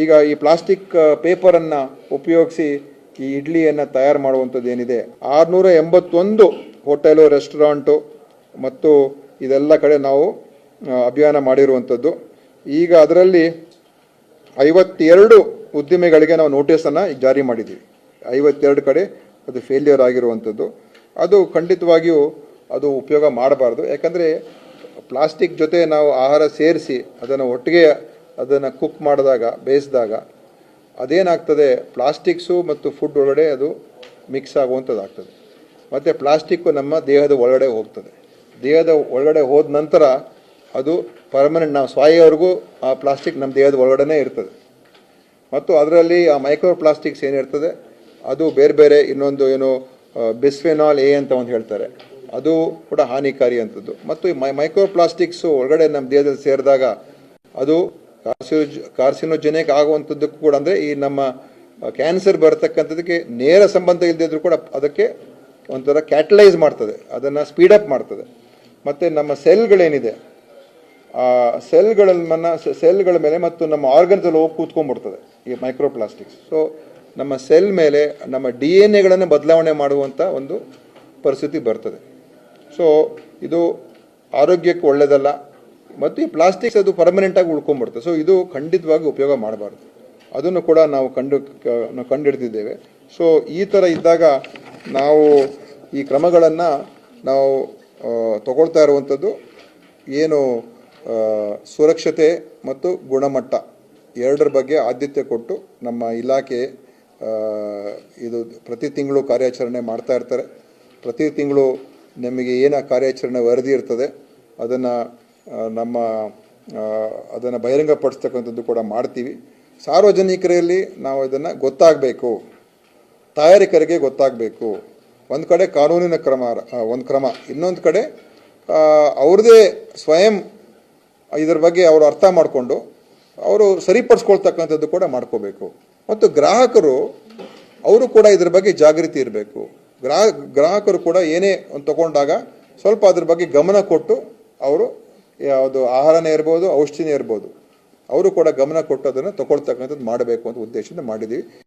ಈಗ ಈ ಪ್ಲಾಸ್ಟಿಕ್ ಪೇಪರನ್ನು ಉಪಯೋಗಿಸಿ ಈ ಇಡ್ಲಿಯನ್ನು ತಯಾರು ಮಾಡುವಂಥದ್ದು ಏನಿದೆ ಆರುನೂರ ಎಂಬತ್ತೊಂದು ಹೋಟೆಲು, ರೆಸ್ಟೋರೆಂಟು ಮತ್ತು ಇದೆಲ್ಲ ಕಡೆ ನಾವು ಅಭಿಯಾನ ಮಾಡಿರುವಂಥದ್ದು. ಈಗ ಅದರಲ್ಲಿ ಐವತ್ತೆರಡು ಉದ್ದಿಮೆಗಳಿಗೆ ನಾವು ನೋಟಿಸನ್ನು ಜಾರಿ ಮಾಡಿದ್ದೀವಿ. ಐವತ್ತೆರಡು ಕಡೆ ಅದು ಫೇಲ್ಯೂರ್ ಆಗಿರುವಂಥದ್ದು. ಅದು ಖಂಡಿತವಾಗಿಯೂ ಅದು ಉಪಯೋಗ ಮಾಡಬಾರ್ದು. ಯಾಕಂದರೆ ಪ್ಲಾಸ್ಟಿಕ್ ಜೊತೆ ನಾವು ಆಹಾರ ಸೇರಿಸಿ ಅದನ್ನು ಒಟ್ಟಿಗೆ ಅದನ್ನು ಕುಕ್ ಮಾಡಿದಾಗ, ಬೇಯಿಸಿದಾಗ ಅದೇನಾಗ್ತದೆ? ಪ್ಲಾಸ್ಟಿಕ್ಸು ಮತ್ತು ಫುಡ್ ಒಳಗಡೆ ಅದು ಮಿಕ್ಸ್ ಆಗುವಂಥದ್ದಾಗ್ತದೆ ಮತ್ತು ಪ್ಲಾಸ್ಟಿಕ್ಕು ನಮ್ಮ ದೇಹದ ಒಳಗಡೆ ಹೋಗ್ತದೆ. ದೇಹದ ಒಳಗಡೆ ಹೋದ ನಂತರ ಅದು ಪರ್ಮನೆಂಟ್ ನಾವು ಸಾಯೋವರೆಗೂ ಆ ಪ್ಲಾಸ್ಟಿಕ್ ನಮ್ಮ ದೇಹದ ಒಳಗಡೆ ಇರ್ತದೆ. ಮತ್ತು ಅದರಲ್ಲಿ ಆ ಮೈಕ್ರೋ ಪ್ಲಾಸ್ಟಿಕ್ಸ್ ಏನಿರ್ತದೆ ಅದು ಬೇರೆ ಬೇರೆ ಇನ್ನೊಂದು ಏನು ಬಿಸ್ಫೆನಾಲ್ ಎ ಅಂತ ಒಂದು ಹೇಳ್ತಾರೆ. ಅದು ಕೂಡ ಹಾನಿಕಾರಿ ಅಂಥದ್ದು. ಮತ್ತು ಈ ಮೈ ಮೈಕ್ರೋ ಪ್ಲಾಸ್ಟಿಕ್ಸು ಒಳಗಡೆ ನಮ್ಮ ದೇಹದಲ್ಲಿ ಸೇರಿದಾಗ ಅದು ಕಾರ್ಸಿನೋಜ್ ಕಾರ್ಸಿನೋಜೆನಿಕ್ ಆಗುವಂಥದ್ದಕ್ಕೂ ಕೂಡ ಅಂದರೆ ಈ ನಮ್ಮ ಕ್ಯಾನ್ಸರ್ ಬರತಕ್ಕಂಥದಕ್ಕೆ ನೇರ ಸಂಬಂಧ ಇಲ್ಲದಿದ್ರೂ ಕೂಡ ಅದಕ್ಕೆ ಒಂಥರ ಕ್ಯಾಟಲೈಸ್ ಮಾಡ್ತದೆ, ಅದನ್ನು ಸ್ಪೀಡಪ್ ಮಾಡ್ತದೆ. ಮತ್ತು ನಮ್ಮ ಸೆಲ್ಗಳೇನಿದೆ, ಆ, ಸೆಲ್ಗಳನ್ನ ಸೆಲ್ಗಳ ಮೇಲೆ ಮತ್ತು ನಮ್ಮ ಆರ್ಗನ್ಸ್ ಅಲ್ಲಿ ಹೋಗಿ ಕೂತ್ಕೊಂಡ್ಬಿಡ್ತದೆ ಈ ಮೈಕ್ರೋಪ್ಲಾಸ್ಟಿಕ್ಸ್ ಸೊ ನಮ್ಮ ಸೆಲ್ ಮೇಲೆ ನಮ್ಮ ಡಿ ಎನ್ ಎಗಳನ್ನು ಬದಲಾವಣೆ ಮಾಡುವಂಥ ಒಂದು ಪರಿಸ್ಥಿತಿ ಬರ್ತದೆ. ಸೊ ಇದು ಆರೋಗ್ಯಕ್ಕೆ ಒಳ್ಳೆಯದಲ್ಲ ಮತ್ತು ಈ ಪ್ಲಾಸ್ಟಿಕ್ಸ್ ಅದು ಪರ್ಮನೆಂಟಾಗಿ ಉಳ್ಕೊಂಡ್ಬಿಡುತ್ತೆ. ಸೊ ಇದು ಖಂಡಿತವಾಗಿ ಉಪಯೋಗ ಮಾಡಬಾರ್ದು. ಅದನ್ನು ಕೂಡ ನಾವು ಕಂಡು ಕಂಡು ನಾವು ಕಂಡುಹಿಡ್ದಿದ್ದೇವೆ. ಸೊ ಈ ಥರ ಇದ್ದಾಗ ನಾವು ಈ ಕ್ರಮಗಳನ್ನು ನಾವು ತಗೊಳ್ತಾ ಇರುವಂಥದ್ದು ಏನು ಸುರಕ್ಷತೆ ಮತ್ತು ಗುಣಮಟ್ಟ ಎರಡರ ಬಗ್ಗೆ ಆದ್ಯತೆ ಕೊಟ್ಟು ನಮ್ಮ ಇಲಾಖೆ ಇದು ಪ್ರತಿ ತಿಂಗಳು ಕಾರ್ಯಾಚರಣೆ ಮಾಡ್ತಾ ಇರ್ತಾರೆ. ಪ್ರತಿ ತಿಂಗಳು ನಮಗೆ ಏನು ಕಾರ್ಯಾಚರಣೆ ವರದಿ ಇರ್ತದೆ, ಅದನ್ನು ನಮ್ಮ ಅದನ್ನು ಬಹಿರಂಗಪಡಿಸ್ತಕ್ಕಂಥದ್ದು ಕೂಡ ಮಾಡ್ತೀವಿ. ಸಾರ್ವಜನಿಕರಲ್ಲಿ ನಾವು ಇದನ್ನು ಗೊತ್ತಾಗಬೇಕು. ತಯಾರಿಕರಿಗೆ ಗೊತ್ತಾಗಬೇಕು. ಒಂದು ಕಡೆ ಕಾನೂನಿನ ಕ್ರಮ ಒಂದು ಕ್ರಮ. ಇನ್ನೊಂದು ಕಡೆ ಅವ್ರದೇ ಅವ್ರದ್ದೇ ಸ್ವಯಂ ಇದರ ಬಗ್ಗೆ ಅವರು ಅರ್ಥ ಮಾಡಿಕೊಂಡು ಅವರು ಸರಿಪಡಿಸ್ಕೊಳ್ತಕ್ಕಂಥದ್ದು ಕೂಡ ಮಾಡ್ಕೋಬೇಕು. ಮತ್ತು ಗ್ರಾಹಕರು, ಅವರು ಕೂಡ ಇದ್ರ ಬಗ್ಗೆ ಜಾಗೃತಿ ಇರಬೇಕು. ಗ್ರಾಹ ಗ್ರಾಹಕರು ಕೂಡ ಏನೇ ಒಂದು ತಗೊಂಡಾಗ ಸ್ವಲ್ಪ ಅದ್ರ ಬಗ್ಗೆ ಗಮನ ಕೊಟ್ಟು ಅವರು ಯಾವುದು ಆಹಾರನೇ ಇರ್ಬೋದು ಔಷಧಿನೇ ಇರ್ಬೋದು. ಅವರು ಕೂಡ ಗಮನ ಕೊಟ್ಟು ಅದನ್ನು ತಗೊಳ್ತಕ್ಕಂಥದ್ದು ಮಾಡಬೇಕು ಅಂತ ಉದ್ದೇಶದಿಂದ ಮಾಡಿದ್ದೀವಿ.